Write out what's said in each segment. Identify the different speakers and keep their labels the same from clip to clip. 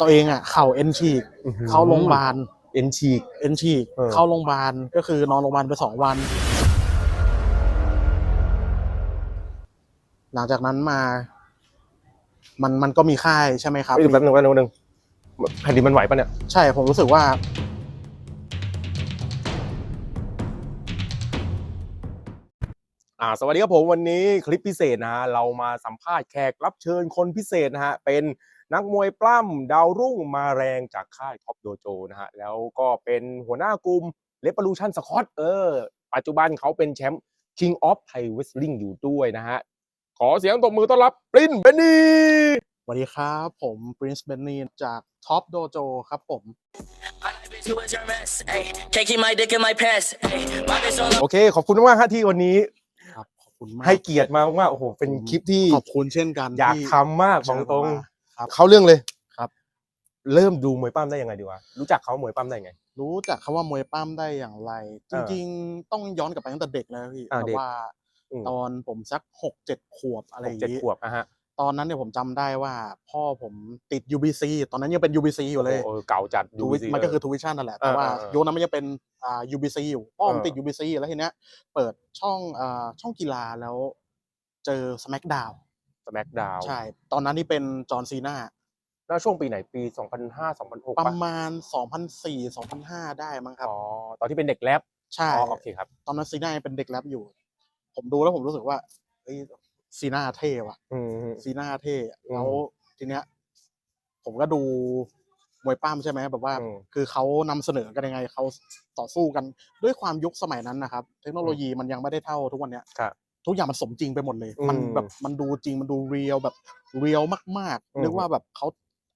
Speaker 1: ตัวเองอะเข่าเอ็นฉีกเข้าโรงพยาบาล
Speaker 2: เอ็นฉีก
Speaker 1: เอ็นฉีก
Speaker 2: เออ
Speaker 1: เข้าโรงพยาบาลก็คือนอนโรงพยาบาลไปสองวัน หลังจากนั้นมา มันมันก็มีค่ายใช่ไหมครับ
Speaker 2: เอ้ยแป๊บนึงแป๊บนึงแป๊บนึงแผ่นดินมันไหวปะเนี่ย
Speaker 1: ใช่ผมรู้สึกว่า
Speaker 2: อ่า สวัสดีครับผมวันนี้คลิปพิเศษนะฮะเรามาสัมภาษณ์แขกรับเชิญคนพิเศษนะฮะเป็น นักมวยปล้ำดาวรุ่งมาแรงจากค่ายท็อปโดโจนะฮะแล้วก็เป็นหัวหน้ากลุ่มเลป o ลูชันสคอตเออ ปัจจุบันเขาเป็นแชมป์ King of Thai Wrestling อยู่ด้วยนะฮะ ขอเสียงตบมือต้อนรับปรินเบนนี่
Speaker 1: สวัสดีครับ ผม Prince Benny จาก Top Dojo ครับผม
Speaker 3: My bitch, who is your mess? Ayy, can't keep my dick in my pants. Ayy, my bitch on
Speaker 2: โอเค ขอบคุณมากๆฮะที่วันนี้
Speaker 1: ครับขอบคุณมาก
Speaker 2: ให้เกียรติมามากๆโอ้โห เป็นคลิปที่
Speaker 1: ขอบคุณเช่นกัน
Speaker 2: อยาก
Speaker 1: ที่
Speaker 2: ทำมากบอกตรง
Speaker 1: ครับ
Speaker 2: เขาเรื่องเลย
Speaker 1: ครับ
Speaker 2: เริ่มดูมวยปั้มได้ยังไงดีวะรู้จักเขามวยปั้มได้ไง
Speaker 1: รู้จักคำว่ามวยปั้มได้อย่างไรจ
Speaker 2: เออ
Speaker 1: ริงๆ ต้องย้อนกลับไปตั้งแต่เด็กแล้วพี่
Speaker 2: อ่า
Speaker 1: แต่
Speaker 2: เด็ก
Speaker 1: ว่า
Speaker 2: อืม
Speaker 1: ตอนผมสักหกเจ็ดขวบอะไรอ
Speaker 2: หก
Speaker 1: ย่าง
Speaker 2: เจ็ด
Speaker 1: นี้
Speaker 2: ขวบอะฮะ
Speaker 1: ตอนนั้นเนี่ยผมจำได้ว่า พ่อผมติด UBC ตอนนั้นยังเป็น UBC อยู่เลย
Speaker 2: โอ้โหเก่าจัด
Speaker 1: ทูวิ
Speaker 2: UBC
Speaker 1: มันก็คือทูวิชั่นนั่นแหละ แต่ว่า
Speaker 2: เออเออเออ
Speaker 1: ยุคนั้นมันยังเป็นอ่า UBC อยู่พ่อผม
Speaker 2: เออ
Speaker 1: ติด UBC แล้วทีเนี้ย เปิดช่องอ่าช่องกีฬาแล้วเจอ SmackDown
Speaker 2: ส แมกดาว
Speaker 1: ใช่ ตอนนั้นนี่เป็นจอห์นซีนา
Speaker 2: แล้วช่วงปีไหนปี 2005 2006
Speaker 1: ประ
Speaker 2: ปะ
Speaker 1: มาณ 2004 2005 ได้มั้งครับ
Speaker 2: อ๋อ ตอนที่เป็นเด็กแรป
Speaker 1: ใช่
Speaker 2: อ๋อโอเคครับ
Speaker 1: ตอนนั้นซีนายังเป็นเด็กแรปอยู่ ผมดูแล้วผมรู้สึกว่าเฮ้ยซีนาเท่ว่ะ
Speaker 2: อืม
Speaker 1: ซีนาเท่
Speaker 2: อืม
Speaker 1: แล้วทีเนี้ย ผมก็ดูมวยปั้มใช่ไหมแบบว่า
Speaker 2: อืม
Speaker 1: คือเขานำเสนอกันยังไงเขาต่อสู้กันด้วยความยุคสมัยนั้นนะครับ เทคโนโลยีมันยังไม่ได้เท่าทุกวันเนี้ย
Speaker 2: ครับ
Speaker 1: ทุกอย่างมันสมจริงไปหมดเลย
Speaker 2: อืม
Speaker 1: มันแบบมันดูจริงมันดูเรียลแบบเรียลมาก
Speaker 2: อืม
Speaker 1: ๆนึกว่าแบบเขา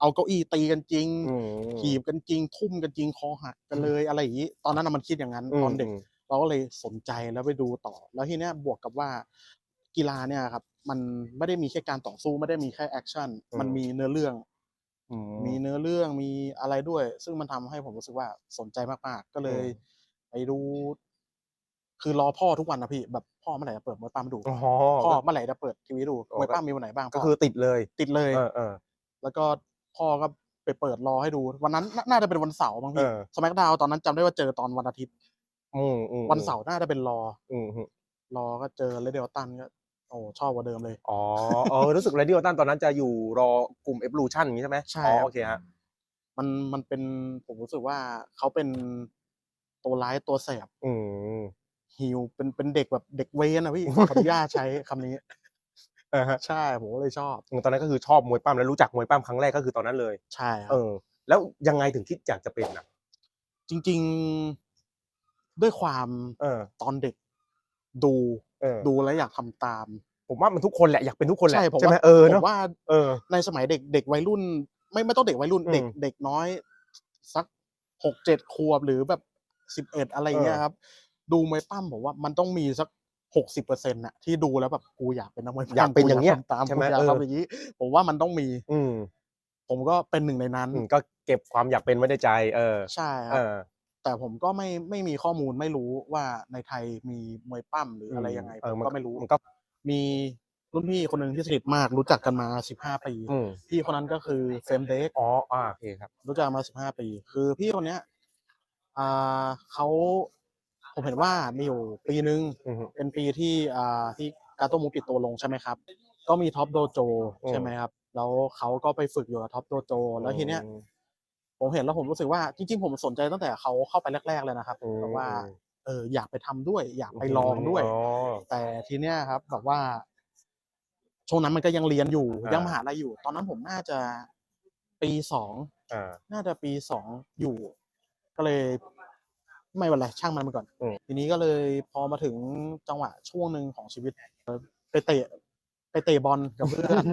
Speaker 1: เอาเก้าอี้ตีกันจริง
Speaker 2: อืม
Speaker 1: ถีบกันจริง ทุ่มกันจริงคอหักกันเลยอะไรอย่างนี้ตอนนั้นนะมันคิดอย่างนั้นตอนเด็ก
Speaker 2: ม
Speaker 1: เราก็เลยสนใจแล้วไปดูต่อ แล้วทีเนี้ยบวกกับว่ากีฬาเนี่ยครับ มันไม่ได้มีแค่การต่อสู้ไม่ได้มีแค่แอคชั่น
Speaker 2: อืม
Speaker 1: มันมีเนื้อเรื่อง
Speaker 2: อื
Speaker 1: มีเนื้อเรื่องมีอะไรด้วย ซึ่งมันทำให้ผมรู้สึกว่าสนใจมากๆ ก็เลย
Speaker 2: อืม
Speaker 1: ไปดู คือรอพ่อทุกวันนะพี่แบบ พ่อเมื่อไหร่จะเปิดมวยปั้มดู
Speaker 2: อ๋อ
Speaker 1: พ่อเมื่อไหร่จะเปิดทีวีดู
Speaker 2: อ๋อ
Speaker 1: มวยปั้มมีวันไหนบ้าง
Speaker 2: ก็
Speaker 1: พ่
Speaker 2: คือติดเลย
Speaker 1: ติดเลย
Speaker 2: เออเออ
Speaker 1: แล้วก็พ่อก็ไปเปิดรอให้ดู วันนั้นน่าน่าจะเป็นวันเสาร์บางพี่
Speaker 2: เออ
Speaker 1: สมัยดาวตอนนั้นจำได้ว่าเจอตอนวันอาทิตย์
Speaker 2: อืมอืม
Speaker 1: วันเสาร์น่าจะเป็นรอ
Speaker 2: อืมอืม
Speaker 1: รอก็เจอเลเดลตันก็โอ้ชอบกว่าเดิมเลย
Speaker 2: อ๋อเออรู้สึกเรดิโอตันตอนนั้นจะอยู่รอกลุ่ม Evolution อย่างนี้ใช่ไหม
Speaker 1: ใช่
Speaker 2: อ๋อ
Speaker 1: ครับ
Speaker 2: โอเคฮะ
Speaker 1: มันมันเป็นผมรู้สึกว่าเขาเป็นตัวร้ายตัวแสบ
Speaker 2: อืม
Speaker 1: ฮิวเป็นเป็นเด็กแบบเด็กเวนอะพี่ ขออนุญาตใช้คำนี้
Speaker 2: อ่าฮะ
Speaker 1: ใช่ผมก็เลยชอบ
Speaker 2: ตอนนั้นก็คือชอบมวยปั้มแล้วรู้จักมวยปั้มครั้งแรกก็คือตอนนั้นเลย
Speaker 1: ใช่ครั
Speaker 2: เอบอ แล้วยังไงถึงคิดอยากจะเป็นอะ
Speaker 1: จริง ๆด้วยความ
Speaker 2: เออ
Speaker 1: ตอนเด็ก ดู
Speaker 2: เออ
Speaker 1: ดูแล้วอยากทำตาม
Speaker 2: ผมว่ามันทุกคนแหละอยากเป็นทุกคนแหละ
Speaker 1: ใช่ผม
Speaker 2: ใช่ไหม
Speaker 1: ว่า
Speaker 2: เออ
Speaker 1: ผ
Speaker 2: เนาะ
Speaker 1: มว่า
Speaker 2: เออ
Speaker 1: ในสมัยเด็กเด็กวัยรุ่น ไม่ไม่ต้องเด็กวัยรุ่นเด็ก
Speaker 2: อืม
Speaker 1: เด็กน้อย สักหกเจ็ดขวบหรือแบบสิบเอ็ดอะไรเงี้ย
Speaker 2: เออ
Speaker 1: ครับ ดูมวยปั้มผมว่ามันต้องมีสักหกสิบเปอร์เซ็นต์ะที่ดูแล้วแบบกูอยากเป็นนักมวยปั้ม
Speaker 2: อยากเป็นอย่างเงี้ย
Speaker 1: ทำตาม
Speaker 2: ใช่
Speaker 1: กู
Speaker 2: ไหม
Speaker 1: อยาก
Speaker 2: เออ
Speaker 1: ทำอย่างนี้ผมว่ามันต้องมี
Speaker 2: อืม
Speaker 1: ผมก็เป็นหนึ่งในนั้น
Speaker 2: อืมก็เก็บความอยากเป็นไว้ในใจ เออ
Speaker 1: ใช่ค
Speaker 2: เอ
Speaker 1: รับ
Speaker 2: อ
Speaker 1: แต่ผมก็ไม่ไม่มีข้อมูลไม่รู้ว่าในไทยมีมวยปั้มหรืออะไรยังไง
Speaker 2: เออ
Speaker 1: ผม
Speaker 2: มัน
Speaker 1: ก็ไม่รู้
Speaker 2: มันก็
Speaker 1: มีรุ่นพี่คนหนึ่งที่สนิทมากรู้จักกันมาสิบห้าปี
Speaker 2: อืม
Speaker 1: พี่คนนั้นก็คือเฟรมเด็ก
Speaker 2: อ๋ออ่าโอเคครับ
Speaker 1: รู้จักมาสิบห้าปี คือพี่คนเนี้ยอ่าเขา ผมเห็นว่ามีอยู่ปีนึง
Speaker 2: อืม
Speaker 1: เป็นปีที่อ่าที่กาโตมูปิดตัวลงใช่ไหมครับ ก็มีท็อปโดโจ
Speaker 2: อืม
Speaker 1: ใช่ไหมครับ แล้วเขาก็ไปฝึกอยู่กับท็อปโดโจ แล้วทีเนี้ย
Speaker 2: อืม
Speaker 1: ผมเห็นแล้วผมรู้สึกว่าจริงๆ ผมสนใจตั้งแต่เขาเข้าไปแรก ๆ เลยนะครับ
Speaker 2: อืม
Speaker 1: แบบว่าเอออยากไปทำด้วย อยากไปลองด้วย
Speaker 2: อ๋อ
Speaker 1: แต่ทีเนี้ยครับแบบว่า ช่วงนั้นมันก็ยังเรียนอยู่
Speaker 2: อ่ายั
Speaker 1: ยังมหาลัยอยู่ ตอนนั้นผมน่าจะปีสอง
Speaker 2: อ่า
Speaker 1: น่าจะปีสองอยู่ ก็เลย ไม่เป็นไรช่างมันไปก่อน
Speaker 2: อืม
Speaker 1: ทีนี้ก็เลยพอมาถึงจังหวะช่วงหนึ่งของชีวิตเอ่อไปเตะ ไปเตะบอลกับเพื่อน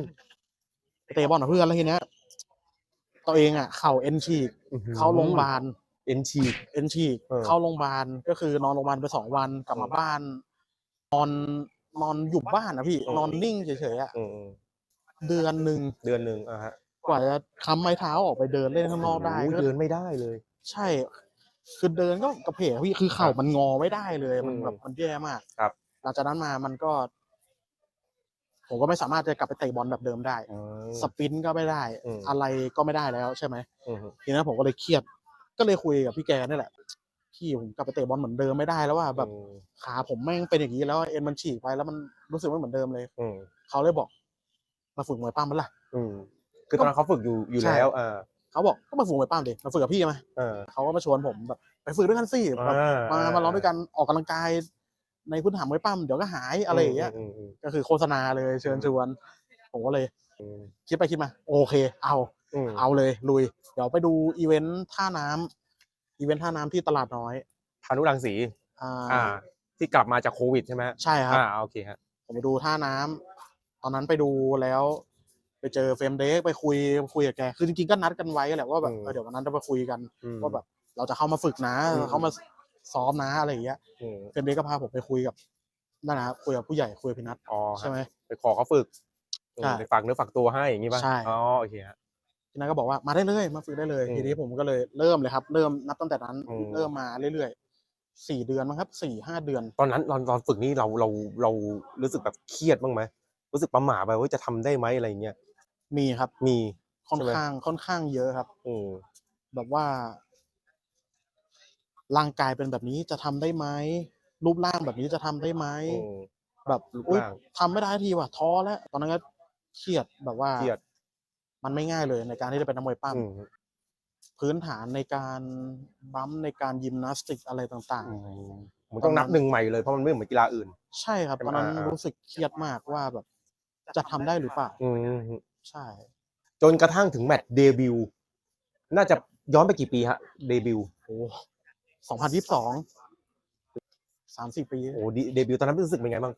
Speaker 1: ไปเตะบอลกับเพื่อนแล้วทีเนี้ยตัวเองอะเข่าเอ็นฉีกเข้าโรงพยาบาล
Speaker 2: เอ็นฉีก
Speaker 1: เอ็นฉีก
Speaker 2: เออ
Speaker 1: เข้าโรงพยาบาลก็คือนอนโรงพยาบาลไปสองวันกลับมาบ้าน นอนนอนอยู่บ้านนะพี่
Speaker 2: อืม
Speaker 1: นอนนิ่งเฉยๆอะ
Speaker 2: อืมอืม
Speaker 1: เดือนหนึ่ง
Speaker 2: เดือนหนึ่งอ่าฮะ
Speaker 1: กว่าจะค้ำไม้เท้าออกไปเดินเล่นข้างนอกได้
Speaker 2: โอ้โห
Speaker 1: ก็
Speaker 2: เดินไม่ได้เลย
Speaker 1: ใช่ คือเดินก็กระเพกพี่คือเข่ามันงอไม่ได้เลย มัน
Speaker 2: อืม
Speaker 1: แบบมันแย่มาก
Speaker 2: ครับ
Speaker 1: หลังจากนั้นมามันก็ ผมก็ไม่สามารถจะกลับไปเตะบอลแบบเดิมได้
Speaker 2: อืม
Speaker 1: สปรินต์ก็ไม่ได้
Speaker 2: อืม
Speaker 1: อะไรก็ไม่ได้แล้วใช่ไหม
Speaker 2: อืม
Speaker 1: ทีนั้นผมก็เลยเครียด ก็เลยคุยกับพี่แกนี่แหละพี่ผมกลับไปเตะบอลเหมือนเดิมไม่ได้แล้วว่าแบบ
Speaker 2: อืม
Speaker 1: ขาผมแม่งเป็นอย่างนี้แล้วเอ็นมันฉีกไปแล้วมันรู้สึกไม่เหมือนเดิมเลย
Speaker 2: อืม
Speaker 1: เขาเลยบอก มาฝึกมวยปั้มมันล่ะ
Speaker 2: อืมคือตอนนั้นเขาฝึกอยู่อยู่
Speaker 1: ใช่
Speaker 2: แล้วอ่า
Speaker 1: เขาบอกก็มาฝึกมวยปั้มดิมาฝึกกับพี่ไหม
Speaker 2: เออ
Speaker 1: เขาก็มาชวนผมแบบไปฝึกด้วยกันสิแบบ
Speaker 2: อ่
Speaker 1: มามาลองด้วยกันออกกำลังกาย ในพื้นฐานมวยปั้มเดี๋ยวก็หายอะไรอย่างเงี้ย
Speaker 2: มอืม
Speaker 1: ก็คือโฆษณาเลยเชิญชวน ผมก็เลย
Speaker 2: อืม
Speaker 1: คิดไปคิดมา โอเค เอา
Speaker 2: อืม
Speaker 1: เอาเลยลุย เดี๋ยวไปดูอีเวนต์ท่าน้ำอีเวนต์ท่าน้ำที่ตลาดน้อย
Speaker 2: พานุรังสี
Speaker 1: อ่า
Speaker 2: อ่า ที่กลับมาจากโควิดใช่ไหม
Speaker 1: ใช่ครับ
Speaker 2: อ่าโอเคฮะ
Speaker 1: ผมไปดูท่าน้ำตอนนั้นไปดูแล้ว ไปเจอเฟรมเด็กไปคุยคุยกับแกคือจริงๆก็นัดกันไว้แหละว่าแบบเออเดี๋ยววันนั้นจะไปคุยกัน
Speaker 2: อืม
Speaker 1: ว่าแบบเราจะเข้ามาฝึกนะ
Speaker 2: อืม
Speaker 1: เขามาซ้อมนะอะไรอย่างเงี้ย
Speaker 2: อืม
Speaker 1: เฟรมเด็กก็พาผมไปคุยกับนั่นนะคุยกับผู้ใหญ่คุยกับพี่นัท
Speaker 2: อ๋อ
Speaker 1: ใช่ไหม
Speaker 2: ไปขอเขาฝึกอืม
Speaker 1: ใช่
Speaker 2: ไปฝากเนื้อฝากตัวให้อย่างงี้ป่ะ
Speaker 1: ใช่
Speaker 2: อ๋อโอเคฮะ
Speaker 1: พี่นัทก็บอกว่ามาได้เลยมาฝึกได้เลย
Speaker 2: อืม
Speaker 1: ทีนี้ผมก็เลยเริ่มเลยครับ เริ่มนับตั้งแต่นั้น
Speaker 2: อืม
Speaker 1: เริ่มมาเรื่อยๆสี่เดือนมั้งครับสี่ห้าเดือน
Speaker 2: ตอนนั้นตอนตอนฝึกนี่เราเราเรารู้สึกแบบเครียดบ้างไหมรู้สึกประหม่าไปว่าจะทำได้ไหมอะไรอย่างเงี้ย
Speaker 1: มีครับ
Speaker 2: มี
Speaker 1: ค่อน
Speaker 2: ใช่ไหม
Speaker 1: ข้างค่อนข้างเยอะครับ
Speaker 2: อืม
Speaker 1: แบบว่า ร่างกายเป็นแบบนี้จะทำได้ไหมรูปร่างแบบนี้จะทำได้ไหม
Speaker 2: อืม
Speaker 1: แบบ
Speaker 2: รูป
Speaker 1: อุ๊ย
Speaker 2: ร่าง
Speaker 1: ทำไม่ได้ทีว่ะท้อแล้วตอนนั้นก็เครียดแบบว่า
Speaker 2: เครียด
Speaker 1: มันไม่ง่ายเลยในการที่จะเป็นนักมวยปั้ม
Speaker 2: อืม
Speaker 1: พื้นฐานในการบัมป์ในการยิมนาสติกอะไรต่าง
Speaker 2: อืมมันต้องนับหนึ่งใหม่เลยเพราะมันไม่เหมือนกีฬาอื่น
Speaker 1: ๆ ใช่ครับ
Speaker 2: ใช่
Speaker 1: ต
Speaker 2: ไหม
Speaker 1: อนนั้น
Speaker 2: อ่าๆ
Speaker 1: รู้สึกเครียดมากว่าแบบจะทำได้หรือเปล่า
Speaker 2: อืม
Speaker 1: ใช่
Speaker 2: จนกระทั่งถึงแมตช์เดบิวต์น่าจะย้อนไปกี่ปีฮะเดบิวต์
Speaker 1: โอ้สองพันยี่สิบสองสามสี่ปี
Speaker 2: โอ้ดีเดบิวต์ตอนนั้นรู้สึกเป็นไงบ้าง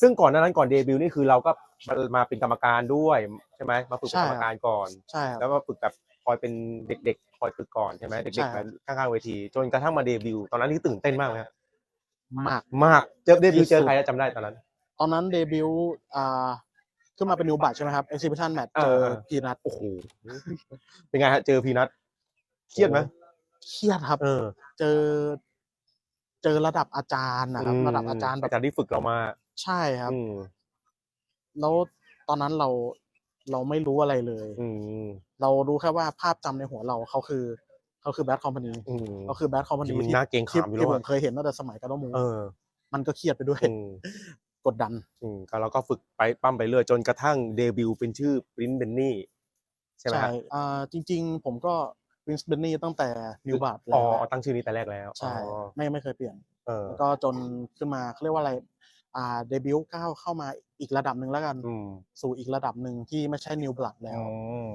Speaker 2: ซึ่งก่อนหน้านั้นก่อนเดบิวต์นี่คือเราก็มามาเป็นกรรมการด้วยใช่ไหมมาฝึกเป็นกรรมการก่อน
Speaker 1: ใช่ครับ
Speaker 2: แล้วก็ฝึกแบบคอยเป็นเด็กๆคอยฝึกก่อนใช่ไหมเด็
Speaker 1: ใช่
Speaker 2: กๆ
Speaker 1: ครั
Speaker 2: มา
Speaker 1: บ
Speaker 2: ข้างๆเวที จนกระทั่งมาเดบิวต์ตอนนั้นที่ตื่นเต้นมากไหมฮะ
Speaker 1: มาก
Speaker 2: มากเจอเดบิวต์
Speaker 1: ที่สุด
Speaker 2: เจอใครอะจำได้ตอนนั้น
Speaker 1: ตอนนั้นเดบิวต์อ่า ขึ้นมาเป็นนิวบัตใช่ไหมครับ exhibition match เจอ
Speaker 2: อ่า
Speaker 1: พีนัท
Speaker 2: โอ้โหเป็นไงฮะเจอพีนัทเครียดไหม
Speaker 1: เครียดครับ
Speaker 2: เออ
Speaker 1: เจอ เจอระดับอาจารย์นะครับ
Speaker 2: ม
Speaker 1: ระดับอาจารย์แบบ
Speaker 2: อาจารย์ที่ฝึกเรามา
Speaker 1: ใช่ครับ
Speaker 2: อืม
Speaker 1: แล้วตอนนั้นเราเราไม่รู้อะไรเลย
Speaker 2: อืม
Speaker 1: เรารู้แค่ว่าภาพจำในหัวเราเขาคือเขาคือแบดคอมพานี
Speaker 2: อืม
Speaker 1: เขาคือแบดคอมพานี
Speaker 2: ที่มัน
Speaker 1: ที่
Speaker 2: น่าเกรงขามอยู่
Speaker 1: ที่
Speaker 2: แล้ว
Speaker 1: ผ
Speaker 2: อะ
Speaker 1: มเคยเห็นตั้งแต่สมัยกาโดมู
Speaker 2: เออ
Speaker 1: มันก็เครียดไปด้วย
Speaker 2: อืม
Speaker 1: กดดัน
Speaker 2: อืมก็เราก็ฝึกไปปั้มไปเรื่อยจนกระทั่งเดบิวต์เป็นชื่อปรินเบนนี่ใช่ไหมฮะ
Speaker 1: อ่าจริง ๆ ผมก็วินส์เบนนี่ตั้งแต่นิวบัต
Speaker 2: อ๋
Speaker 1: แล้
Speaker 2: อ
Speaker 1: ว
Speaker 2: ตั้งชื่อนี้แต่แรกแล้ว
Speaker 1: ใช่
Speaker 2: อ๋อ
Speaker 1: ไม่ไม่เคยเปลี่ยน
Speaker 2: เออ
Speaker 1: แล้วก็จนขึ้นมาเขาเรียกว่าอะไรอ่าเดบิวต์ก้าวเข้ามาอีกระดับหนึ่งแล้วกัน
Speaker 2: อืม
Speaker 1: สู่อีกระดับหนึ่งที่ไม่ใช่นิวบลัดแล้ว
Speaker 2: อืม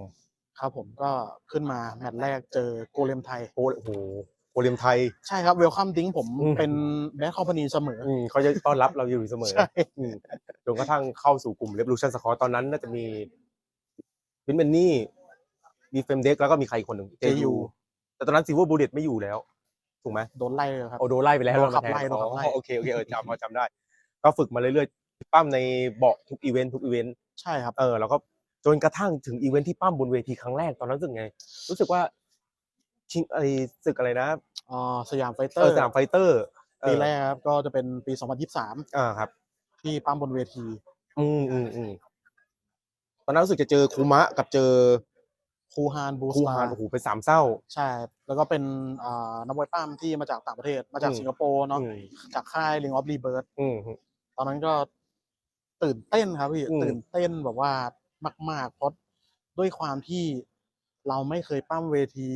Speaker 1: ครับผมก็ขึ้นมาแมตช์แรกเจอโกเลมไทย
Speaker 2: โอ้โหโค เรียมไทย
Speaker 1: ใช่ครับเวลคัมดิ้งผม
Speaker 2: อืม
Speaker 1: เป็นแบดคอมพานีเสมอ
Speaker 2: อืมเขาจะต้อนรับเราอยู่เสมอ
Speaker 1: ใช่
Speaker 2: อืมจนกระทั่งเข้าสู่กลุ่ม Revolution Squad ตอนนั้นน่าจะมีวินเบนนี่ มีเฟมเด็กแล้วก็มีใครอีกคนหนึ่ง
Speaker 1: JU
Speaker 2: แต่ตอนนั้นซิ l เวอร์บูเดตไม่อยู่แล้ว ถูกไหม
Speaker 1: โดนไล่เลยครับ
Speaker 2: โอโดนไล่ไปแล้ว
Speaker 1: โดนขับ
Speaker 2: มาแท
Speaker 1: ไล่โดนขับไล่
Speaker 2: อ๋อโอเคโอเคเออจำพอจำได้ ก็ฝึกมาเรื่อยๆปั้มในเบาะทุกอีเวนต์ทุกอีเวนต์
Speaker 1: ใช่ครับ
Speaker 2: เออแล้วก็จนกระทั่งถึงอีเวนต์ที่ปั้มบนเวทีครั้งแรกตอนนั้นรู้สึกไง รู้สึกว่าชิงไอศึกอะไรนะ
Speaker 1: อ่าสยามไฟเต
Speaker 2: เอ
Speaker 1: อ
Speaker 2: อ
Speaker 1: ร์
Speaker 2: สนามไฟเตอร์
Speaker 1: ปีแรกครับก็จะเป็นปี 2023
Speaker 2: อ่าครับ
Speaker 1: ที่ปั๊มบนเวที
Speaker 2: อืมอืมอืมตอนนั้นรู้สึกจะเจอคูมะกับเจอ
Speaker 1: คูฮานบูส
Speaker 2: คู
Speaker 1: ตา
Speaker 2: ฮาน
Speaker 1: ร์
Speaker 2: โอ้โหเป็นสามเศร้า
Speaker 1: ใช่แล้วก็เป็นอ่านักมวยปั้มที่มาจากต่างประเทศมาจาก
Speaker 2: อืม
Speaker 1: สิงคโปร์เนาะ
Speaker 2: อืม
Speaker 1: จากค่ายลิงออฟรีเบิร์ด
Speaker 2: อืม
Speaker 1: ตอนนั้นก็ตื่นเต้นครับพี่
Speaker 2: อืม
Speaker 1: ตื่นเต้นแบบว่ามาก ๆ เพราะด้วยความที่ เราไม่เคยปั้มเวที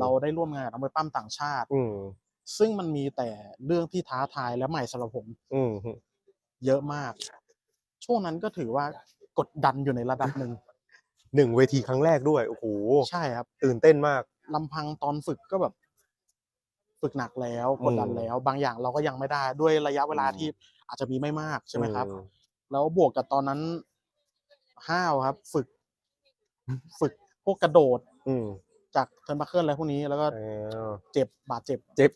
Speaker 1: เราได้ร่วมงานกับนักมวยปั้มต่างชาติ
Speaker 2: อืม
Speaker 1: ซึ่งมันมีแต่เรื่องที่ท้าทายและใหม่สำหรับผม
Speaker 2: อืม
Speaker 1: เยอะมาก ช่วงนั้นก็ถือว่ากดดันอยู่ในระดับหนึ่ง
Speaker 2: หนึ่งเวทีครั้งแรกด้วยโอ้โห
Speaker 1: ใช่ครับ
Speaker 2: ตื่นเต้นมาก
Speaker 1: ลำพังตอนฝึกก็แบบ ฝึกหนักแล้วกดดัน
Speaker 2: อืม
Speaker 1: แล้ว บางอย่างเราก็ยังไม่ได้ด้วยระยะเวลา
Speaker 2: อืม
Speaker 1: ที่อาจจะมีไม่มากใช่ไหมครับ
Speaker 2: อื
Speaker 1: แล้วบวกกับตอนนั้นห้าวครับ ฝึก ฝึก พวกกระโดด
Speaker 2: อืม
Speaker 1: จากเทิร์นบัคเกิลอะไรพวกนี้แล้วก็
Speaker 2: เออ
Speaker 1: เจ็บบาดเจ็บ
Speaker 2: เจ็บ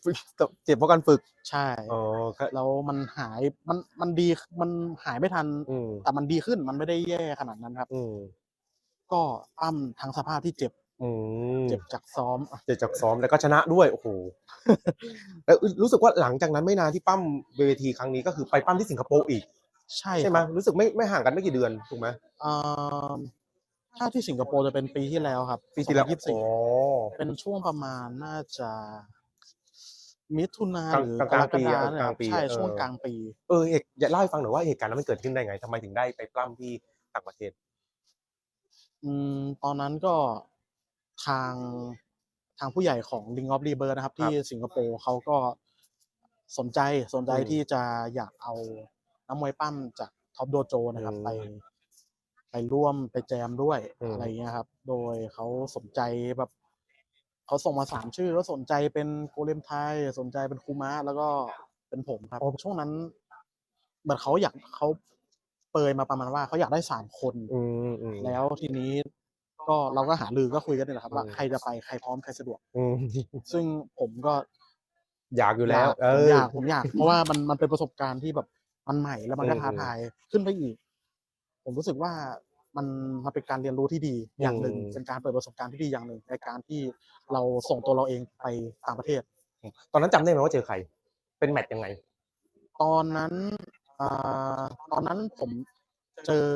Speaker 2: เจ็บเพราะการฝึก
Speaker 1: ใช่
Speaker 2: อ๋อครับ
Speaker 1: แล้วมันหายมันมันดีมันหายไม่ทัน
Speaker 2: อืม
Speaker 1: แต่มันดีขึ้นมันไม่ได้แย่ขนาดนั้นครับ
Speaker 2: อืม
Speaker 1: ก็อ้ำทั้งสภาพที่เจ็บ
Speaker 2: อืม
Speaker 1: เจ็บจากซ้อม
Speaker 2: เจ็บจากซ้อมแล้วก็ชนะด้วยโอ้โห แล้วรู้สึกว่าหลังจากนั้นไม่นานที่ปั้มเวทีครั้งนี้ก็คือไปปั้มที่สิงคโปร์อีก
Speaker 1: ใช่
Speaker 2: ใช่ไหม
Speaker 1: ครับ
Speaker 2: รู้สึกไม่ไม่ห่างกันไม่กี่เดือนถูกไหม
Speaker 1: เอ่อ ถ้าที่สิงคโปร์จะเป็นปีที่แล้วครับ
Speaker 2: ปีที่แล้ว
Speaker 1: ยี่สิบสี่
Speaker 2: อ๋อ
Speaker 1: เป็นช่วงประมาณน่าจะมิถุนาก
Speaker 2: ลาง
Speaker 1: หรือก
Speaker 2: ลาง
Speaker 1: ร
Speaker 2: ปี
Speaker 1: ก
Speaker 2: อะ
Speaker 1: ฎาเนี่ย
Speaker 2: กลาง
Speaker 1: ครับ
Speaker 2: ปี
Speaker 1: ใช่
Speaker 2: เออ
Speaker 1: ช่วงกลางปี
Speaker 2: เออเหตุอย่าเล่าให้ฟังหน่อยว่าเหตุการณ์นั้นมันเกิดขึ้นได้ไงทำไมถึงได้ไปปล้ำที่ต่างประเทศ
Speaker 1: อืมตอนนั้นก็ทางทางผู้ใหญ่ของ Ring of Rebirth นะครับ ที่สิงคโปร์เขาก็สนใจสนใจ
Speaker 2: อืม
Speaker 1: ที่จะอยากเอานักมวยปั้มจากท็อปโดโจนะครับ
Speaker 2: อืม
Speaker 1: ไป ไปร่วมไปแจมด้วย
Speaker 2: อืม
Speaker 1: อะไรเงี้ยครับ โดยเขาสนใจแบบเขาส่งมาสามชื่อ แล้วสนใจเป็นโกเลมไทย สนใจเป็นคูมะแล้วก็เป็นผมครับช่วงนั้นเหมือนเขาอยากเขาเปรยมาประมาณว่าเขาอยากได้สามคน
Speaker 2: อืมอืม
Speaker 1: แล้วทีนี้ก็เราก็หารือก็คุยกันนี่แหละครับว่า
Speaker 2: อืม
Speaker 1: ใครจะไปใครพร้อมใครสะดวก
Speaker 2: อืม
Speaker 1: ซึ่งผมก็
Speaker 2: อยากอยู่แล้ว
Speaker 1: อยาก
Speaker 2: เอ
Speaker 1: ผม
Speaker 2: อ
Speaker 1: อยากผมอยาก เพราะว่ามันมันเป็นประสบการณ์ที่แบบมันใหม่แล้วมันก็
Speaker 2: อืม
Speaker 1: ท้าทายขึ้นไปอีก ผมรู้สึกว่ามันมันเป็นการเรียนรู้ที่ดีอย่างหนึ่ง
Speaker 2: อืม
Speaker 1: เป็นการเปิดประสบการณ์ที่ดีอย่างหนึ่ง ในการที่เราส่งตัวเราเองไปต่างประเทศ
Speaker 2: ตอนนั้นจำได้ไหมว่าเจอใคร เป็นแมตช์ยังไง
Speaker 1: ตอนนั้นอ่าตอนนั้นผมเจอ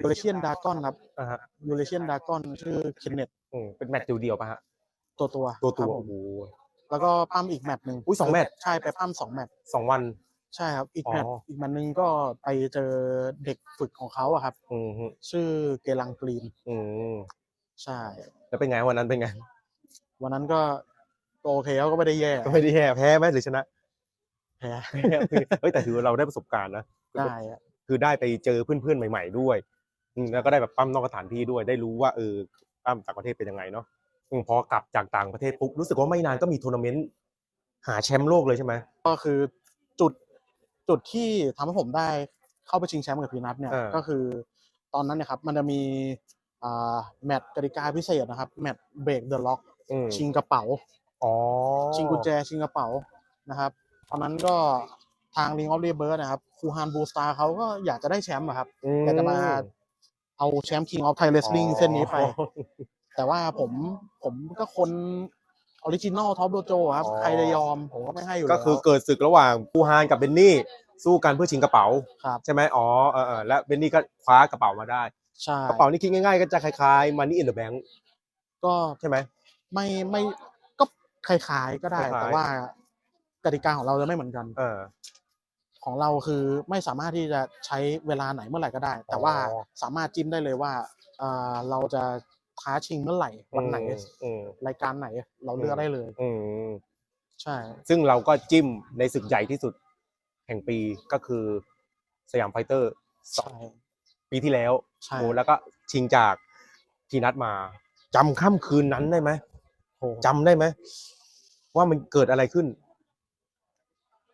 Speaker 1: ยูเรเชียนดากอนครับ
Speaker 2: อ่าฮะ
Speaker 1: ยูเรเชียนดากอนชื่อเคนเนต
Speaker 2: อืมเป็นแมตช์เดียวๆป่ะฮะ
Speaker 1: ตัวตัว
Speaker 2: ตัว
Speaker 1: ค
Speaker 2: ตั
Speaker 1: รับ
Speaker 2: ว
Speaker 1: ผ
Speaker 2: โอ้
Speaker 1: ม
Speaker 2: โห
Speaker 1: แล้วก็ปั้มอีกแมตช์หนึ่ง
Speaker 2: อุ๊ยสองแมตช์
Speaker 1: ใช่ไปปั้มสองแมตช์
Speaker 2: สองวัน
Speaker 1: ใช่ครับ อีก
Speaker 2: อ๋อ
Speaker 1: แมตช์อีกแมตช์หนึ่งก็ไปเจอเด็กฝึกของเขาอะครับ
Speaker 2: อืมฮึ
Speaker 1: ชื่อเกลังกรีน
Speaker 2: อืม
Speaker 1: ใช่
Speaker 2: แล้วเป็นไงวันนั้นเป็นไง
Speaker 1: วันนั้นก็ก็โอเคเขาก็ไม่ได้แย่
Speaker 2: ก็ไม่ได้แพ้แพ้ไหมหรือชนะ
Speaker 1: แพ้
Speaker 2: เฮ้ยแต่ถือว่าเราได้ประสบการณ์นะ
Speaker 1: ได้อะ
Speaker 2: คือได้ไปเจอเพื่อนๆใหม่ ๆ ด้วยอืมแล้วก็ได้แบบปั้มนอกสถานที่ด้วย ได้รู้ว่าเออปั้มต่างประเทศเป็นยังไงเนาะอืมพอกลับจากต่างประเทศปุ๊บรู้สึกว่าไม่นานก็มีทัวร์นาเมนต์หาแชมป์โลกเลยใช่ไหม
Speaker 1: ก็คือจุด จุดที่ทำให้ผมได้เข้าไปชิงแชมป์กับพีนัทเนี่ย
Speaker 2: เออ
Speaker 1: ก็คือตอนนั้นเนยครับมันจะมีอ่าแมตช์กติกาพิเศษนะครับ แมตช์เบรกเดอะล็อก
Speaker 2: อืม
Speaker 1: ชิงกระเป๋า
Speaker 2: อ๋อ
Speaker 1: ชิงกุญแจชิงกระเป๋านะครับตอนนั้นก็ทาง Ring of Rebirth นะครับคูฮานบูสตาเขาก็อยากจะได้แชมป์อะครับ
Speaker 2: อืม
Speaker 1: อยากจะมาเอาแชมป์ King of Thai Wrestling เส้นนี้ไป
Speaker 2: อ๋อ
Speaker 1: แต่ว่าผมผมก็คน ออริจินอลท็อปโดโจครับ
Speaker 2: อ๋อ
Speaker 1: ใครจะยอมผมก็ไม่ให้อยู่
Speaker 2: ก็
Speaker 1: แล้ว
Speaker 2: คือเกิดศึกระหว่างปูฮานกับเบนนี่สู้กันเพื่อชิงกระเป๋า
Speaker 1: ครับ
Speaker 2: ใช่ไหมอ๋อเออเออแล้วเบนนี่ก็คว้ากระเป๋ามาได้
Speaker 1: ใช่
Speaker 2: กระเป๋านี่คิดง่ายๆ ก็จะคล้ายๆ Money in the Bank
Speaker 1: ก็
Speaker 2: ใช่ไหม
Speaker 1: ไม่ไม่ก็คล้ายๆก็ได้
Speaker 2: คล้ายๆ
Speaker 1: แต่ว่ากติกาของเราจะไม่เหมือนกัน
Speaker 2: เออ
Speaker 1: ของเราคือไม่สามารถที่จะใช้เวลาไหนเมื่อไหร่ก็ได้ แต่ว่า
Speaker 2: อ๋อ
Speaker 1: สามารถจิ้มได้เลยว่าอ่าเราจะ ท้าชิงเมื่อไหร่วันไหน
Speaker 2: อืม
Speaker 1: รายการไหน เราเลือกได้เลย
Speaker 2: อืม
Speaker 1: ใช่
Speaker 2: ซึ่งเราก็จิ้มในศึกใหญ่ที่สุด แห่งปีก็คือสยามไฟเตอร์
Speaker 1: ใช่
Speaker 2: ปีที่แล้ว
Speaker 1: ใช่
Speaker 2: โอ้แล้วก็ชิงจากพีนัทมาจำค่ำคืนนั้นได้ไหม
Speaker 1: โอ้
Speaker 2: จำได้ไหมว่ามันเกิดอะไรขึ้น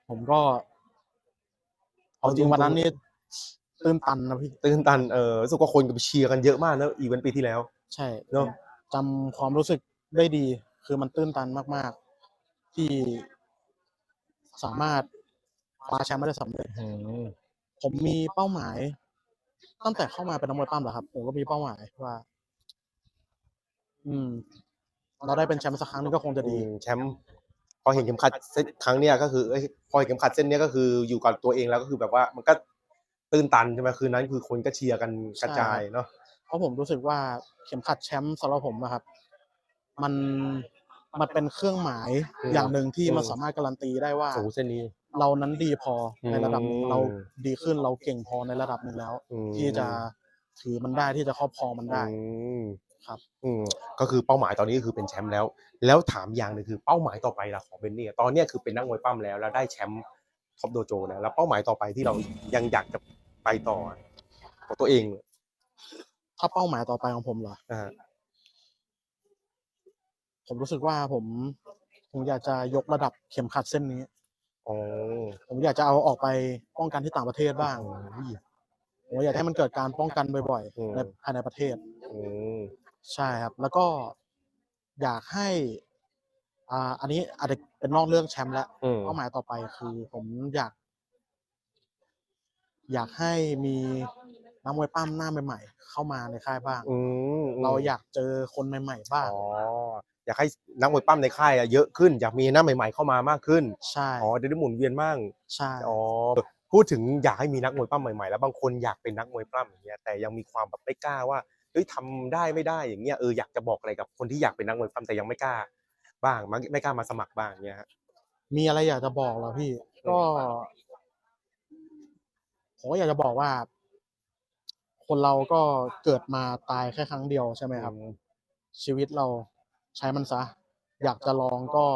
Speaker 1: ผมก็เอาจริงวันนั้นนี่ตื้นตันนะพี่
Speaker 2: ตื่นตันเออรู้สึกว่าคนก็ไปเชียร์กันเยอะมากนะอีเวนต์ปีที่แล้ว
Speaker 1: ใช่
Speaker 2: เนอะ
Speaker 1: จำความรู้สึกได้ดี คือมันตื้นตันมาก ๆ ที่สามารถคว้าแชมป์มาได้สำเร็จผมมีเป้าหมาย ตั้งแต่เข้ามาเป็นนักมวยปั้มเหรอครับ ผมก็มีเป้าหมายว่า อืม เราได้เป็นแชมป์สักครั้งหนึงก็คงจะดี
Speaker 2: อืมแชมป์พอเห็นเข็มขัดเส้นครั้งเนี้ยก็คือเอ้ยพอเห็นเข็มขัดเส้นเนี้ยก็คืออยู่กับตัวเองแล้วก็คือแบบว่ามันก็ตื้นตันใช่ไหมคืนนั้นคือคนก็เชียร์กันกระจายเนาะ
Speaker 1: เพราะผมรู้สึกว่าเข็มขัดแชมป์สำหรับผมนะครับ มันมันเป็นเครื่องหมายอย่างหนึ่งที่มันสามารถการันตีได้ว่า
Speaker 2: โอ้โหเส้นนี้
Speaker 1: เรานั้นดีพอในระดับหนึ่ง
Speaker 2: อืม
Speaker 1: เราดีขึ้นเราเก่งพอในระดับหนึ่งแล้ว
Speaker 2: อืม
Speaker 1: ที่จะถือมันได้ที่จะครอบครองมันได้
Speaker 2: อืม
Speaker 1: ครับ
Speaker 2: อืมก็คือเป้าหมายตอนนี้คือเป็นแชมป์แล้ว แล้วถามอย่างหนึงคือเป้าหมายต่อไปล่ะของเบนนี่ตอนเนี้ยคือเป็นนักมวยปั้มแล้วแล้วได้แชมป์ท็อปโดโจแล้วแล้วเป้าหมายต่อไปที่เรายังอยากจะไปต่อของตัวเอง
Speaker 1: ถ้าเป้าหมายต่อไปของผมเหรอ
Speaker 2: อ่า
Speaker 1: ผมรู้สึกว่าผม ผมอยากจะยกระดับเข็มขัดเส้นนี้
Speaker 2: อ๋อ
Speaker 1: ผมอยากจะเอาออกไปป้องกันที่ต่างประเทศบ้าง
Speaker 2: อุ้ย
Speaker 1: ผมอยากให้มันเกิดการป้องกันบ่อย
Speaker 2: อืม
Speaker 1: ๆในภายในประเทศ
Speaker 2: อืม
Speaker 1: ใช่ครับ แล้วก็อยากให้ อ่า อันนี้อาจจะเป็นนอกเรื่องแชมป์แล้ว
Speaker 2: อืม
Speaker 1: เป้าหมายต่อไปคือ ผมอยาก อยากให้มี นักมวยปั้มหน้าใหม่ๆเข้ามาในค่ายบ้าง
Speaker 2: อืม
Speaker 1: เราอยากเจอคนใหม่ ๆ บ้าง
Speaker 2: อ๋ออยากให้นักมวยปั้มในค่ายอะเยอะขึ้นอยากมีหน้าใหม่ ๆเข้ามา มากขึ้น
Speaker 1: ใช่
Speaker 2: อ๋อจะได้หมุนเวียนบ้าง
Speaker 1: ใช่
Speaker 2: อ๋อพูพูดถึงอยากให้มีนักมวยปล้ำใหม่ๆ แล้วบางคนอยากเป็นนักมวยปล้ำอย่างเงี้ยแต่ยังมีความแบบไม่กล้าว่าเฮ้ยทำได้ไม่ได้อย่างเงี้ยเอออยากจะบอกอะไรกับคนที่อยากเป็นนักมวยปล้ำแต่ยังไม่กล้า บ้างไม่ไม่กล้ามาสมัครบ้างเงี้ยฮะ
Speaker 1: มีอะไรอยากจะบอกเหรอพี่ ก็ผมก็อยากจะบอกว่า คนเราก็เกิดมาตายแค่ครั้งเดียวใช่ไหมครับ ชีวิตเราใช้มันซะ อยากจะลองก็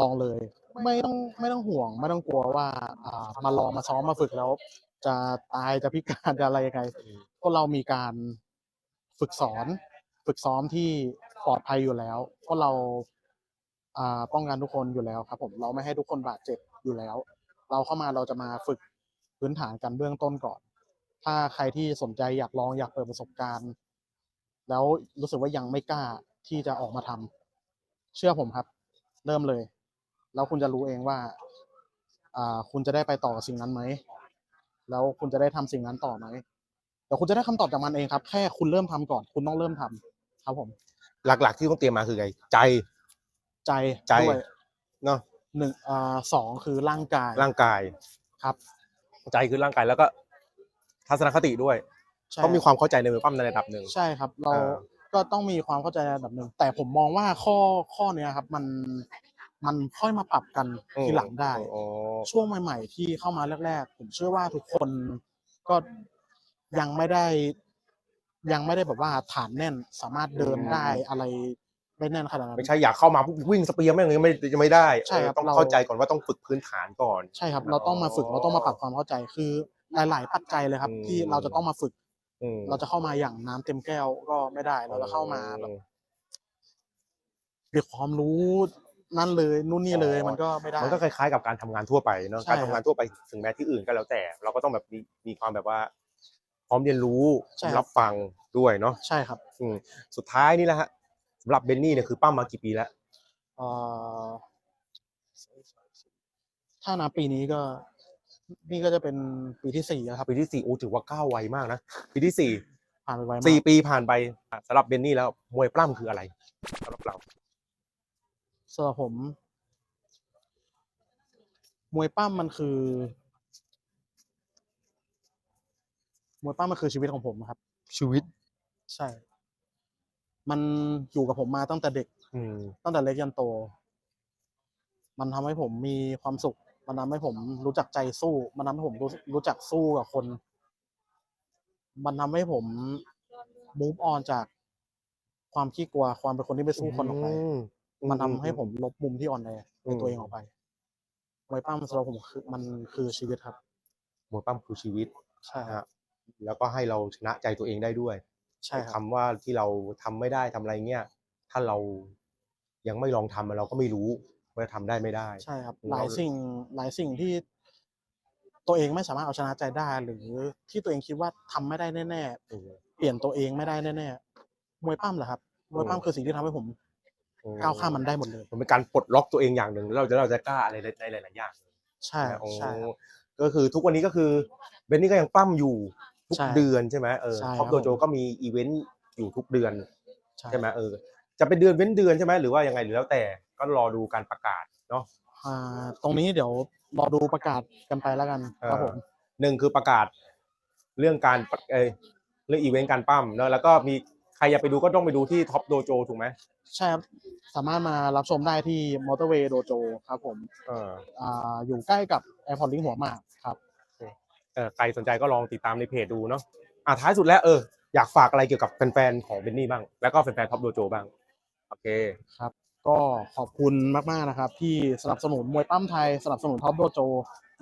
Speaker 1: ลองเลย ไม่ต้องไม่ต้องห่วง ไม่ต้องกลัวว่า อ่ามาลองมาซ้อมมาฝึกแล้ว จะตายจะพิการจะอะไรยังไงพวกเรามีการฝึกสอน ฝึกซ้อมที่ปลอดภัยอยู่แล้วเพราะเราอ่าป้องกันทุกคนอยู่แล้วครับ ผมเราไม่ให้ทุกคนบาดเจ็บอยู่แล้ว เราเข้ามาเราจะมาฝึกพื้นฐานกันเบื้องต้นก่อน ถ้าใครที่สนใจอยากลองอยากเปิดประสบการณ์ แล้วรู้สึกว่ายังไม่กล้าที่จะออกมาทำเชื่อผมครับ เริ่มเลย แล้วคุณจะรู้เองว่า อ่า คุณจะได้ไปต่อกับสิ่งนั้นไหม แล้วคุณจะได้ทำสิ่งนั้นต่อไหมเดี๋ยวคุณจะได้คำตอบจากมันเองครับ แค่คุณเริ่มทำก่อน คุณต้องเริ่มทำครับผม
Speaker 2: หลักๆที่ต้องเตรียมมาคือไงใจ
Speaker 1: ใจ
Speaker 2: ใจ
Speaker 1: ด้วย
Speaker 2: เนาะ
Speaker 1: หนึ่งอ่าสองคือร่างกาย
Speaker 2: ร่างกาย
Speaker 1: ครับ
Speaker 2: ใจคือร่างกายแล้วก็ ทัศนคติด้วย
Speaker 1: ใช่
Speaker 2: ต้องมีความเข้าใจในมวยปล้ำในระดับหนึ่ง
Speaker 1: ใช่ครับ เรา
Speaker 2: อ่า
Speaker 1: ก็ต้องมีความเข้าใจในระดับหนึ่ง แต่ผมมองว่าข้อข้อเนี้ยครับ มันมันค่อยมาปรับกันทีหลังได้
Speaker 2: อ๋อ
Speaker 1: ช่วงใหม่ ๆ ที่เข้ามาแรกๆ ผมเชื่อว่าทุกคนก็ยังไม่ได้ ยังไม่ได้แบบว่าฐานแน่นสามารถเดินได้อะไรได้แน่นขนาดนั้น
Speaker 2: ไม่ใช่อยากเข้ามาปุ๊บวิ่งสเปียร์แม่งเลยไม่จะไม่ได้
Speaker 1: ใช่ครับ
Speaker 2: เออต้อง
Speaker 1: เรา
Speaker 2: เข้าใจก่อนว่าต้องฝึกพื้นฐานก่อน
Speaker 1: ใช่ครับ เราต้องมาฝึก
Speaker 2: อ๋อ
Speaker 1: เราต้องมาปรับความเข้าใจ คือ หลาย ๆ ปัจจัยเลยครับ
Speaker 2: อืม
Speaker 1: ที่เราจะต้องมาฝึก
Speaker 2: อืม
Speaker 1: เราจะเข้ามาอย่างน้ำเต็มแก้วก็ไม่ได้ เราจะเข้ามาแบบมีความรู้นั่นเลยนู่นนี่เลยมันก็ไม่ได้
Speaker 2: มันก็คล้ายๆกับการทำงานทั่วไปเนาะ
Speaker 1: ใช่
Speaker 2: การ
Speaker 1: ครับ
Speaker 2: ทำงานทั่วไปถึงแม้ที่อื่นก็แล้วแต่ เราก็ต้องแบบมีมีความแบบว่า พร้อมเรียนรู้
Speaker 1: ใช่ครับ
Speaker 2: รับฟังด้วยเนาะ
Speaker 1: ใช่ครับ
Speaker 2: อืมสุดท้ายนี่แหละฮะสำหรับเบนนี่เนี่ยคือปั้มมากี่ปีแล้ว
Speaker 1: เอ่อถ้านับปีนี้ก็ นี่ก็จะเป็นปีที่สี่แล้วครับ
Speaker 2: ปีที่สี่โอ้ถือว่าก้าวไวมากนะ ปีที่สี่
Speaker 1: ผ่านไปไวมาก
Speaker 2: สี่ปีผ่านไปอะสำหรับเบนนี่แล้ว มวยปล้ำคืออะไรสำหรับเรา
Speaker 1: สำหรับผม มวยปั้มมันคือ มวยปั้มมันคือชีวิตของผมครับ
Speaker 2: ชีวิต
Speaker 1: ใช่ มันอยู่กับผมมาตั้งแต่เด็ก
Speaker 2: อืม
Speaker 1: ตั้งแต่เล็กยันโต มันทำให้ผมมีความสุข มันทำให้ผมรู้จักใจสู้ มันทำให้ผมรู้รู้จักสู้กับคน มันทำให้ผม move on จากความขี้กลัวความเป็นคนที่ไม่สู้คนออกไป
Speaker 2: ม
Speaker 1: มันทำให้ผมลบมุมที่อ่อนแอใน
Speaker 2: อืม
Speaker 1: ตัวเองออกไปมวยปั้มสำหรับผมคือมันคือชีวิตครับ
Speaker 2: มวยปล้ำคือชีวิต
Speaker 1: ใช่
Speaker 2: นะ
Speaker 1: ครั
Speaker 2: ฮะ
Speaker 1: บ
Speaker 2: แล้วก็ให้เราชนะใจตัวเองได้ด้วย
Speaker 1: ใช่ครับ
Speaker 2: คำว่าที่เราทำไม่ได้ทำอะไรเงี้ย ถ้าเรายังไม่ลองทำเราก็ไม่รู้ ว่าทำได้ไม่ได้
Speaker 1: ใช่ครับ
Speaker 2: เรา
Speaker 1: หลายสิ่งหลายสิ่งที่ ตัวเองไม่สามารถเอาชนะใจได้ หรือที่ตัวเองคิดว่าทำไม่ได้แน่
Speaker 2: อืม
Speaker 1: ๆเปลี่ยนตัวเองไม่ได้แน่ๆมวยปั้มเหรอครับมวยปั้มคือสิ่งที่ทำให้ผมก้าวข้ามมันได้หมดเลย
Speaker 2: มันเป็นการปลดล็อกตัวเองอย่างหนึ่งแล้วเราจะเราจะกล้าอะไรในหลายๆอย่าง
Speaker 1: ใช่
Speaker 2: โอ้
Speaker 1: ใช่ครับ
Speaker 2: ก็คือทุกวันนี้ก็คือเบนนี่ก็ยังปั้มอยู่ทุก
Speaker 1: ใช่
Speaker 2: เดือนใช่ไหมเออ
Speaker 1: ใช่
Speaker 2: ท็อป
Speaker 1: ครับ
Speaker 2: โดโจ
Speaker 1: ผม
Speaker 2: ก็มีอีเวนต์อยู่ทุกเดือน
Speaker 1: ใช่
Speaker 2: ใช่ไหมเออจะเป็นเดือนเว้นเดือนใช่ไหมหรือว่ายังไงหรือแล้วแต่ ก็รอดูการประกาศเนาะ
Speaker 1: อ่าตรงนี้เดี๋ยวรอดูประกาศกันไปแล้วกันครับผม
Speaker 2: หนึ่งคือประกาศเรื่องการปะเอยเรื่องอีเวนต์การปั้มเนอะแล้วก็มีใครอยากไปดูก็ต้องไปดูที่ท็อปโดโจถูกไหม
Speaker 1: ใช่ครับสามารถมารับชมได้ที่มอเตอร์เวย์โดโจครับผม
Speaker 2: เออ
Speaker 1: อ่าอยู่ใกล้กับแอร์พอร์ตลิงหัวหมากครับ
Speaker 2: เออใครสนใจก็ลองติดตามในเพจดูเนาะอะท้ายสุดแล้วเอออยากฝากอะไรเกี่ยวกับแฟนๆของเบนนี่บ้าง แล้วก็แฟนๆท็อปโดโจบ้าง โอเค
Speaker 1: ครับ ก็ขอบคุณมากๆนะครับ ที่สนับสนุนมวยปั้มไทยสนับสนุนท็อปโดโจ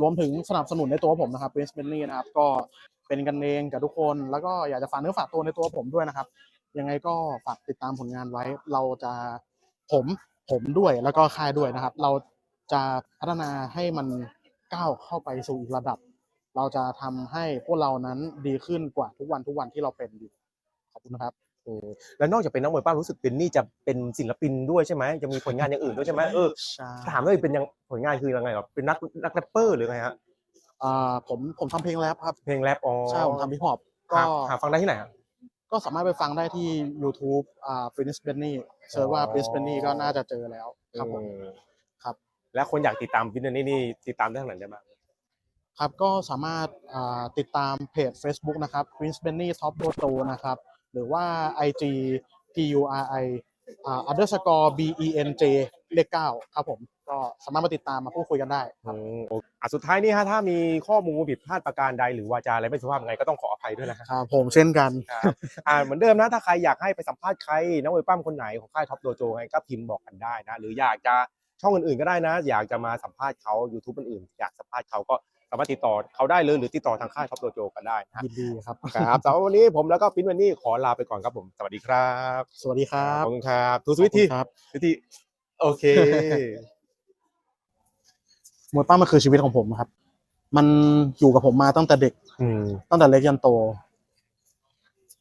Speaker 1: รวมถึงสนับสนุนในตัวผมนะครับเวสเบนนี่นะครับ ก็เป็นกันเองกับทุกคนแล้วก็อยากจะฝากเนื้อฝากตัวในตัวผมด้วยนะครับ ยังไงก็ฝากติดตามผลงานไว้ เราจะผมผมด้วยแล้วก็ค่ายด้วยนะครับ เราจะพัฒนาให้มันก้าวเข้าไปสู่อีกระดับ เราจะทำให้พวกเรานั้นดีขึ้นกว่าทุกวันทุกวันที่เราเป็นอยู่ขอบคุณนะครับ
Speaker 2: แล้วนอกจากเป็นนักมวยปั้มรู้สึกเบนนี่จะเป็นศิลปินด้วยใช่ไหมจะมีผลงานอย่างอื่นด้วยใช่ไหมเออ
Speaker 1: ใช่
Speaker 2: ถามเลยเป็นยังผลงานคือยังไงครับเป็นนักนักแรปเปอร์หรือไงฮะ
Speaker 1: อ่าผมผมทำเพลงแรปครับ
Speaker 2: เพลงแรปอ๋อ
Speaker 1: ใช่ผมทำฮิปฮอปก็
Speaker 2: หาหาฟังได้ที่ไหนอะ
Speaker 1: ก็สามารถไปฟังได้ที่ YouTube อ่าฟินิสเบนนี่เซิร์ชว่า
Speaker 2: อ๋อ
Speaker 1: ฟินิสเบนนี่ก็น่าจะเจอแล้วครับผม
Speaker 2: อืม
Speaker 1: ครับ
Speaker 2: แล้วคนอยากติดตามวินนี่นี่ติดตามได้ทางไหนได้บ้าง
Speaker 1: ครับก็สามารถอ่าติดตามเพจ Facebook นะครับ Prince Benny Top Dojo นะครับ หรือว่า IG P U R I อ่า underscore B E N J เลขเก้าครับผม ก็สามารถมาติดตามมาพูดคุยกันได้ครับ
Speaker 2: อืมโอเคอะสุดท้ายนี้ฮะถ้ามีข้อมูลผิดพลาดประการใดหรือวาจาอะไรไม่สุภาพยังไงก็ต้องขออภัยด้วยนะฮะ
Speaker 1: ครับผมเช่นกัน
Speaker 2: ครับอ่าเหมือนเดิมนะถ้าใครอยากให้ไปสัมภาษณ์ใครนักมวยปั้มคนไหนของค่ายท็อปโดโจไงก็พิมพ์บอกกันได้นะ หรืออยากจะช่องอื่นๆก็ได้นะ อยากจะมาสัมภาษณ์เขา YouTube อื่นๆอยากสัมภาษณ์เขาก็ สามารถติดต่อเขาได้เลยหรือติดต่อทางค่ายท็อปโดโจกันได้นะ
Speaker 1: ยินดีครับ
Speaker 2: ครับสำหรับวันนี้ผมแล้วก็ปิ้นวันนี้ขอลาไปก่อนครับผมสวัสดีครับ
Speaker 1: สวัสดีครั
Speaker 2: ข
Speaker 1: บ
Speaker 2: อบคุณครับทูสวิตที
Speaker 1: ขอบคุณครับ
Speaker 2: วิธีโอเค
Speaker 1: มวยปั้มมันคือชีวิตของผมครับ มันอยู่กับผมมาตั้งแต่เด็ก
Speaker 2: อืม
Speaker 1: ตั้งแต่เล็กยันโต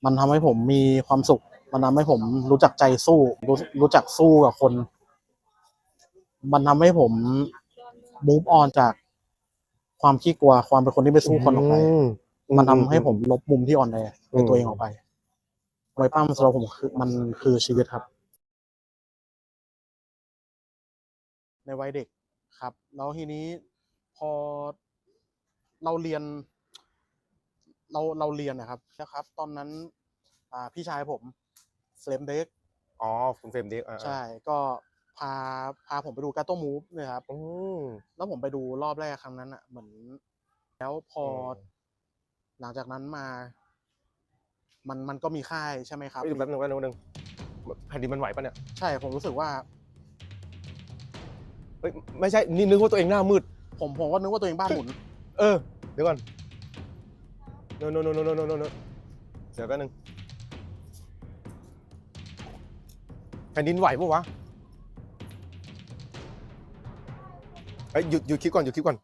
Speaker 1: มันทำให้ผมมีความสุข มันทำให้ผมรู้จักใจสู้ รู้รู้จักสู้กับคน มันทำให้ผม move on จาก ความขี้กลัวความเป็นคนที่ไม่สู้คนออกไป มันทำให้ผมลบมุมที่อ่อนแอในตัวเองออกไปมวยปั้มสำหรับผมคือมันคือชีวิตครับ ในวัยเด็กครับ แล้วทีนี้พอเราเรียน เราเราเรียนนะครับนะครับ ตอนนั้น อ่าพี่ชายผมเฟรมเด็ก
Speaker 2: อ๋อคุณเฟรมเด็กอ่า
Speaker 1: ใช่ก็ พาพาผมไปดูการ์ตูมูฟเลยครับ
Speaker 2: อ
Speaker 1: แล้วผมไปดูรอบแรกครั้งนั้นอะ เหมือน แล้วพออหลังจากนั้นมา มันมันก็มีค่ายใช่ไหมครับ
Speaker 2: เอ้แป๊บนึงแป๊บนึงนึงแผ่นดินมันไหวปะเนี่ย
Speaker 1: ใช่ผมรู้สึกว่า
Speaker 2: เฮ้ยไม่ใช่นี่นึกว่าตัวเองหน้ามืด
Speaker 1: ผมผมก็นึกว่าตัวเองบ้านหมุน
Speaker 2: เออ เดี๋ยวก่อนโนโนโนโนโนโนโนเดี๋ยวแป๊บนึงแผ่นดินไหวปะวะ เอ้ยหยุดหยุดคลิปก่อนหยุดคลิปก่อน